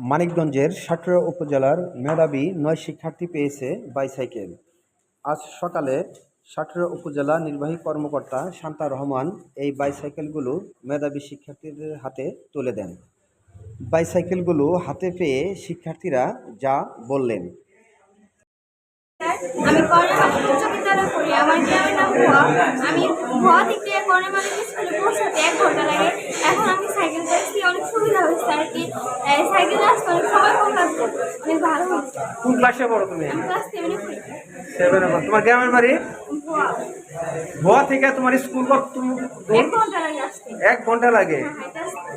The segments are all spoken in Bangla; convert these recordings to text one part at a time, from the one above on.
মানিকগঞ্জের সাটুরা উপজেলার মেধাবী নয় শিক্ষার্থী পেয়েছে বাইসাইকেল। আজ সকালে সাটুরা উপজেলা নির্বাহী কর্মকর্তা শান্তা রহমান এই বাইসাইকেলগুলো মেধাবী শিক্ষার্থীদের হাতে তুলে দেন। বাইসাইকেলগুলো হাতে পেয়ে শিক্ষার্থীরা যা বললেন। আমি আমার নাম আমি দিক দিয়ে স্কুলে পৌঁছাতে এক ঘণ্টা লাগে এখন আমি সাইকেল চালাচ্ছি অনেক সুবিধা হয়েছে আর কি এই সাইকেল আসতে অনেক সময় কম লাগছে অনেক ভালো হয়েছে কোন ক্লাসে পড়ো তুমি? সেভেনে পড়ি। তোমার গ্রামের বাড়ি? ভুয়া। থেকে তোমার স্কুল তুমি এক ঘণ্টা লাগে হাইটে আসতে।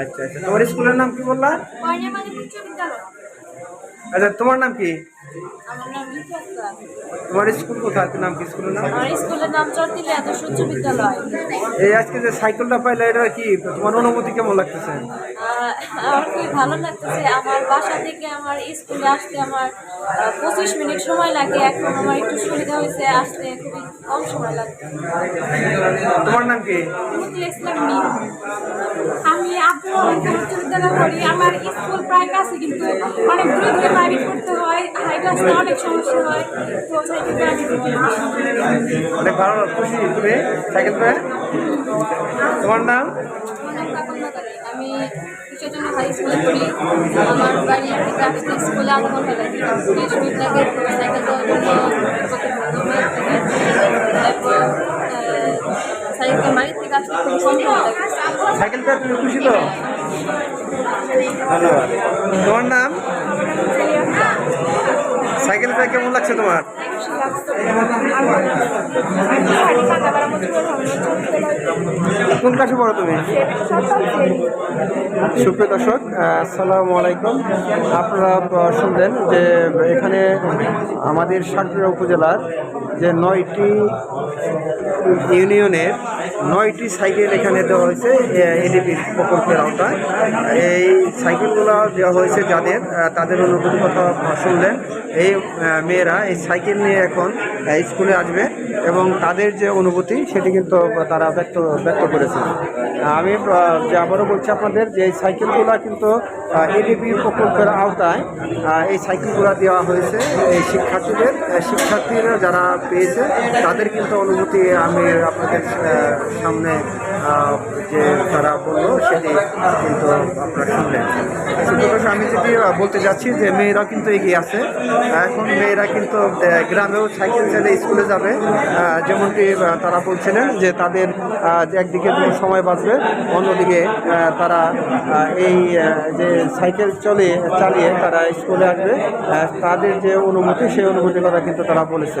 আচ্ছা আচ্ছা। তোমার স্কুলের নাম কি বললা? আচ্ছা তোমার নাম কি? তোমার স্কুল কোথায়? নাম কি স্কুলের নাম? স্কুলের নাম উচ্চ বিদ্যালয়। এই আজকে যে সাইকেলটা পাইলে এটা কি তোমার অনুভূতি কেমন লাগতেছে? আমার খুবই ভালো লাগতেছে। আমার বাসা থেকে আমার স্কুলে আসতে আমার পঁচিশ মিনিট সময় লাগে। এখন আমার একটু সুবিধা হয়েছে আসতে খুবই কম সময় লাগে। তোমার নাম কি? ইসলাম মিম। আমি আব্দুল রহমান উচ্চ বিদ্যালয় পড়ি। আমার স্কুল প্রায় কাছে কিন্তু অনেক দূরে দূরে প্রাইভেট করতে হয়। হাইট আসতে অনেক সমস্যা হয়। তো সাইকেল অনেক ভালো খুশি তুমি? সাইকেল তোমার নাম। আমি উচ্চতন হাই স্কুলে পড়ি। আমার বাড়ি থেকে আসতে স্কুলে তিরিশ মিনিট লাগে। সাইকেল। তারপর সাইকেল বাড়ি থেকে আসতে খুব কম সময় লাগে। সাইকেল পেয়ে তুমি খুশি তো? ধন্যবাদ। তোমার নাম? সাইকেল পেয়ে কেমন লাগছে তোমার? কোন ক্লাসে পড়ো তুমি? সুপ্রিয় দর্শক, আসসালামু আলাইকুম। আপনারা শুনলেন যে এখানে আমাদের সাতপুরা উপজেলার যে নয়টি ইউনিয়নের নয়টি সাইকেল এখানে দেওয়া হয়েছে এডিপি প্রকল্পের আওতায়। এই সাইকেলগুলো দেওয়া হয়েছে যাদের তাদের অনুভূতি কথা শুনলেন। এই মেয়েরা এই সাইকেল নিয়ে এখন স্কুলে আসবে এবং তাদের যে অনুভূতি, সেটি কিন্তু তারা ব্যক্ত ব্যক্ত করেছেন। আমি যে আবারও বলছি আপনাদের যে এই সাইকেলগুলো কিন্তু এডিপি প্রকল্পের আওতায় এই সাইকেলগুলো দেওয়া হয়েছে। এই শিক্ষার্থীদের শিক্ষার্থীরা যারা পেয়েছে, তাদের কিন্তু অনুভূতি আমি আপনাদের সামনে যে তারা বলল সেটি কিন্তু আপনারা শুনলেন। সুতরাং আমি যদি বলতে যাচ্ছি যে মেয়েরা কিন্তু এগিয়ে আছে। এখন মেয়েরা কিন্তু গ্রামেও সাইকেল চালিয়ে স্কুলে যাবে। যেমনটি তারা বলছিলেন যে তাদের একদিকে সময় বাঁচবে, অন্যদিকে তারা এই যে সাইকেল চলে, চালিয়ে তারা স্কুলে আসবে। তাদের যে অনুভূতি, সেই অনুভূতির কথা কিন্তু তারা বলেছে।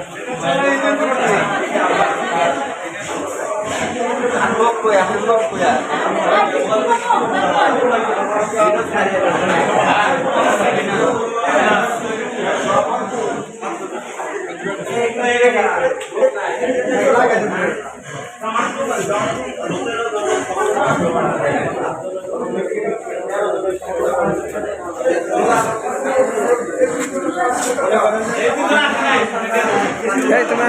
এই তোমরা